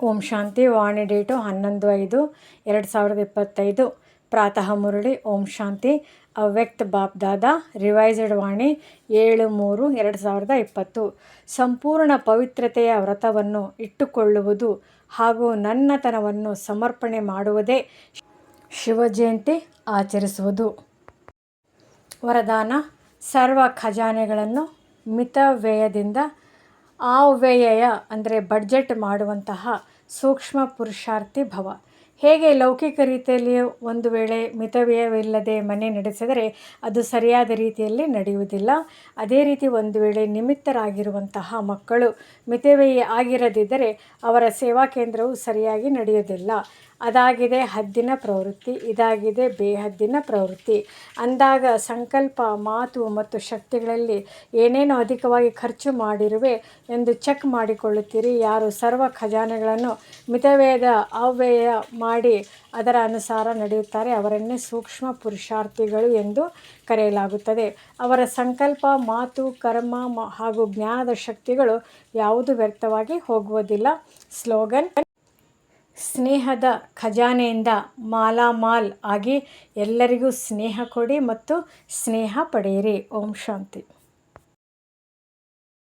ಓಂ ಶಾಂತಿ, ವಾಣಿ date ಹನ್ನೊಂದು ಐದು, ಎರಡು ಸಾವಿರದ ಇಪ್ಪತ್ತೈದು. ಪ್ರಾತಃ ಮುರಳಿ, ಓಂ ಶಾಂತಿ. ಅವ್ಯಕ್ತ ಬಾಬ್ದಾದ ದಾದಾ, ರಿವೈಸ್ಡ್ ವಾಣಿ, ಏಳು ಮೂರು, ಎರಡು ಸಾವಿರದ ಇಪ್ಪತ್ತು. ಸಂಪೂರ್ಣ ಪವಿತ್ರತೆಯ ವ್ರತವನ್ನು ಇಟ್ಟುಕೊಳ್ಳುವುದು ಹಾಗೂ ನನ್ನತನವನ್ನು ಸಮರ್ಪಣೆ ಮಾಡುವುದೇ ಶಿವಜಯಂತಿ ಆಚರಿಸುವುದು. ವರದಾನ, ಸರ್ವ ಖಜಾನೆಗಳನ್ನು ಮಿತವ್ಯಯದಿಂದ ಅವ್ಯಯ ಅಂದರೆ ಬಡ್ಜೆಟ್ ಮಾಡುವಂತಹ ಸೂಕ್ಷ್ಮ ಪುರುಷಾರ್ಥಿ ಭವ. ಹೇಗೆ ಲೌಕಿಕ ರೀತಿಯಲ್ಲಿ ಒಂದು ವೇಳೆ ಮಿತವ್ಯಯವಿಲ್ಲದೆ ಮನೆ ನಡೆಸಿದರೆ ಅದು ಸರಿಯಾದ ರೀತಿಯಲ್ಲಿ ನಡೆಯುವುದಿಲ್ಲ. ಅದೇ ರೀತಿ ಒಂದು ವೇಳೆ ನಿಮಿತ್ತರಾಗಿರುವಂತಹ ಮಕ್ಕಳು ಮಿತವ್ಯಯ ಆಗಿರದಿದ್ದರೆ ಅವರ ಸೇವಾ ಕೇಂದ್ರವು ಸರಿಯಾಗಿ ನಡೆಯುವುದಿಲ್ಲ. ಅದಾಗಿದೆ ಹದ್ದಿನ ಪ್ರವೃತ್ತಿ, ಇದಾಗಿದೆ ಬೇಹದ್ದಿನ ಪ್ರವೃತ್ತಿ. ಅಂದಾಗ ಸಂಕಲ್ಪ, ಮಾತು ಮತ್ತು ಶಕ್ತಿಗಳಲ್ಲಿ ಏನೇನು ಅಧಿಕವಾಗಿ ಖರ್ಚು ಮಾಡಿರುವೆ ಎಂದು ಚೆಕ್ ಮಾಡಿಕೊಳ್ಳುತ್ತೀರಿ. ಯಾರು ಸರ್ವ ಖಜಾನೆಗಳನ್ನು ಮಿತವ್ಯಯದ ಅವ್ಯಯ ಮಾಡಿ ಅದರ ಅನುಸಾರ ನಡೆಯುತ್ತಾರೆ. ಅವರನ್ನೇ ಸೂಕ್ಷ್ಮ ಪುರುಷಾರ್ಥಿಗಳು ಎಂದು ಕರೆಯಲಾಗುತ್ತದೆ. ಅವರ ಸಂಕಲ್ಪ, ಮಾತು, ಕರ್ಮ ಹಾಗೂ ಜ್ಞಾನದ ಶಕ್ತಿಗಳು ಯಾವುದು ವ್ಯರ್ಥವಾಗಿ ಹೋಗುವುದಿಲ್ಲ. ಸ್ಲೋಗನ್, ಸ್ನೇಹದ ಖಜಾನೆಯಿಂದ ಮಾಲಾಮಾಲ್ ಆಗಿ ಎಲ್ಲರಿಗೂ ಸ್ನೇಹ ಕೊಡಿ ಮತ್ತು ಸ್ನೇಹ ಪಡೆಯಿರಿ. ಓಂ ಶಾಂತಿ.